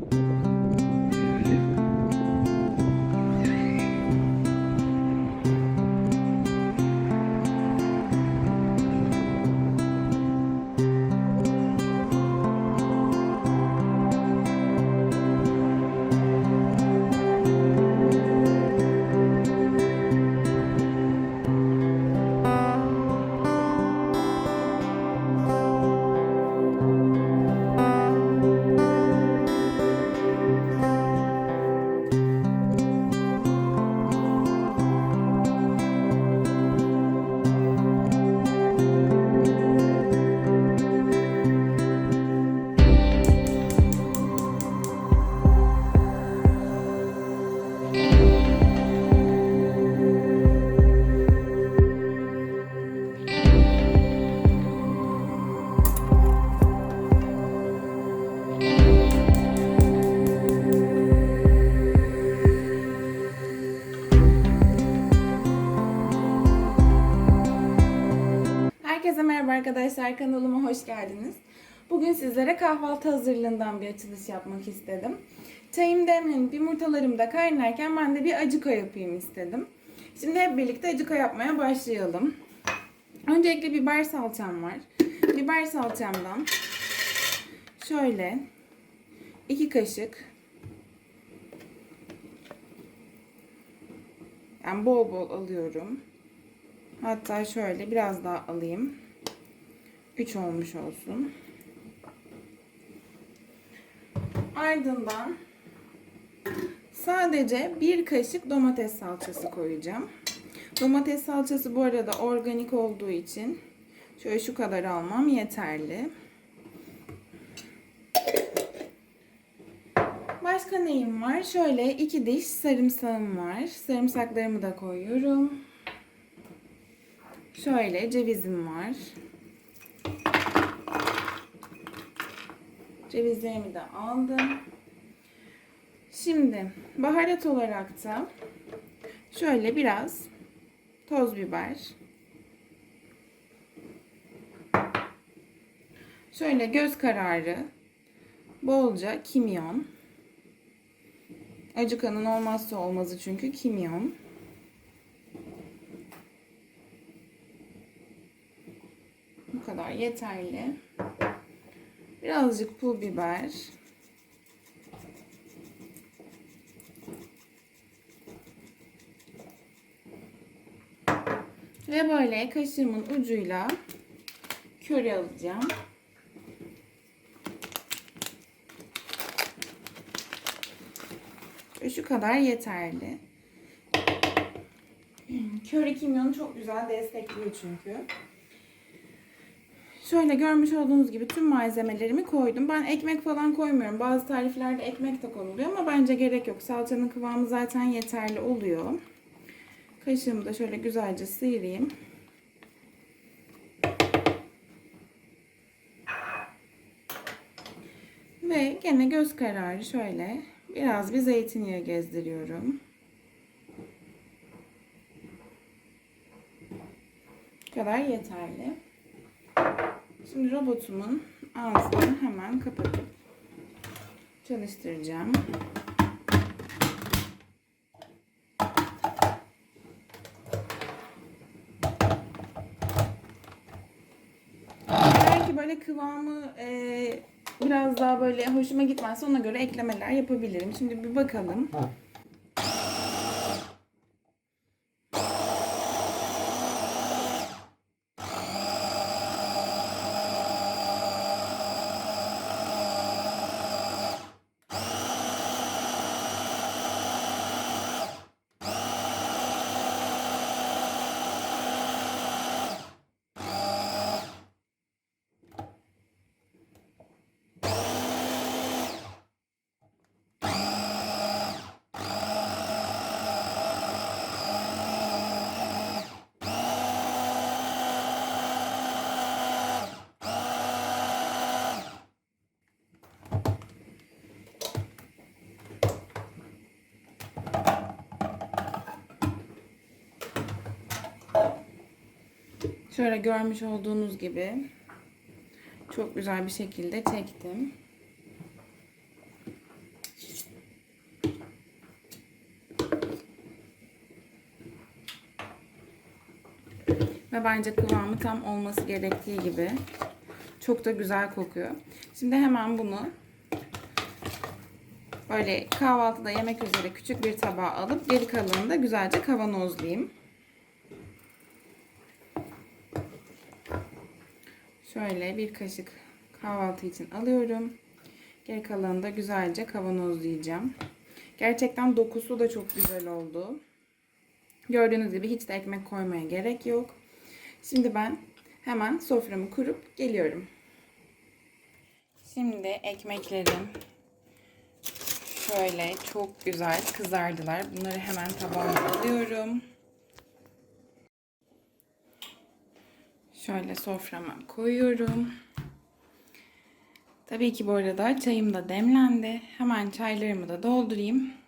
you merhaba arkadaşlar kanalıma hoş geldiniz. Bugün sizlere kahvaltı hazırlığından bir açılış yapmak istedim. Çayım demlenip yumurtalarım da kaynarken ben de bir acıka yapayım istedim. Şimdi hep birlikte acıka yapmaya başlayalım. Öncelikle biber salçam var. Biber salçamdan şöyle iki kaşık yani bol bol alıyorum. Hatta şöyle biraz daha alayım. 3 olmuş olsun. Ardından sadece bir kaşık domates salçası koyacağım. Domates salçası bu arada organik olduğu için şöyle şu kadar almam yeterli. Başka neyim var? Şöyle iki diş sarımsağım var. Sarımsaklarımı da koyuyorum. Şöyle cevizim var. Cevizlerimi de aldım. Şimdi baharat olarak da şöyle biraz toz biber. Şöyle göz kararı bolca kimyon. Acıkanın olmazsa olmazı çünkü kimyon. Bu kadar yeterli. Birazcık pul biber. Ve böyle kaşığımın ucuyla köri alacağım. Şu kadar yeterli. Köri kimyonu çok güzel destekliyor çünkü. Şöyle görmüş olduğunuz gibi tüm malzemelerimi koydum. Ben ekmek falan koymuyorum. Bazı tariflerde ekmek de konuluyor ama bence gerek yok. Salçanın kıvamı zaten yeterli oluyor. Kaşığımı da şöyle güzelce sıyırayım. Ve gene göz kararı şöyle biraz bir zeytinyağı gezdiriyorum. Bu kadar yeterli. Şimdi robotumun ağzını hemen kapatıp çalıştıracağım. Belki böyle kıvamı e, biraz daha böyle hoşuma gitmezse ona göre eklemeler yapabilirim. Şimdi bir bakalım. Ha. Şöyle görmüş olduğunuz gibi çok güzel bir şekilde çektim. Ve bence kıvamı tam olması gerektiği gibi. Çok da güzel kokuyor. Şimdi hemen bunu böyle kahvaltıda yemek üzere küçük bir tabağa alıp geri kalanını da güzelce kavanozlayayım. Şöyle bir kaşık kahvaltı için alıyorum. Geri kalanını da güzelce kavanozlayacağım. Gerçekten dokusu da çok güzel oldu. Gördüğünüz gibi hiç de ekmek koymaya gerek yok. Şimdi ben hemen soframı kurup geliyorum. Şimdi ekmeklerim şöyle çok güzel kızardılar. Bunları hemen tabağıma alıyorum. Şöyle soframa koyuyorum. Tabii ki bu arada çayım da demlendi. Hemen çaylarımı da doldurayım.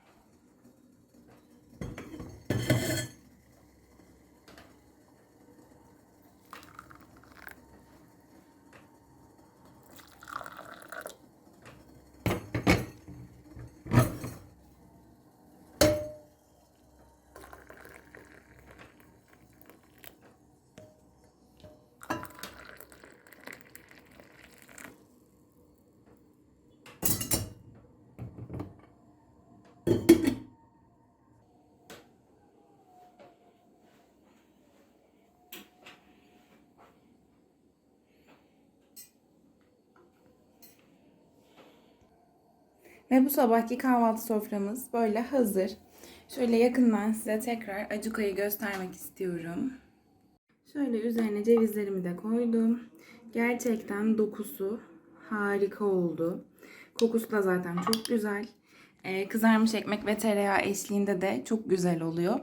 Ve bu sabahki kahvaltı soframız böyle hazır. Şöyle yakından size tekrar acukayı göstermek istiyorum. Şöyle üzerine cevizlerimi de koydum. Gerçekten dokusu harika oldu. Kokusu da zaten çok güzel. Ee, kızarmış ekmek ve tereyağı eşliğinde de çok güzel oluyor.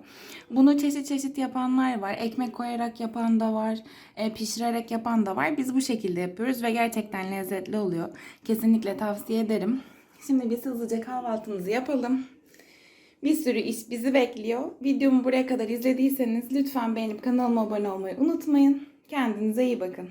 Bunu çeşit çeşit yapanlar var. Ekmek koyarak yapan da var. e, pişirerek yapan da var. Biz bu şekilde yapıyoruz ve gerçekten lezzetli oluyor. Kesinlikle tavsiye ederim. Şimdi biz hızlıca kahvaltımızı yapalım. Bir sürü iş bizi bekliyor. Videomu buraya kadar izlediyseniz lütfen beğenip kanalıma abone olmayı unutmayın. Kendinize iyi bakın.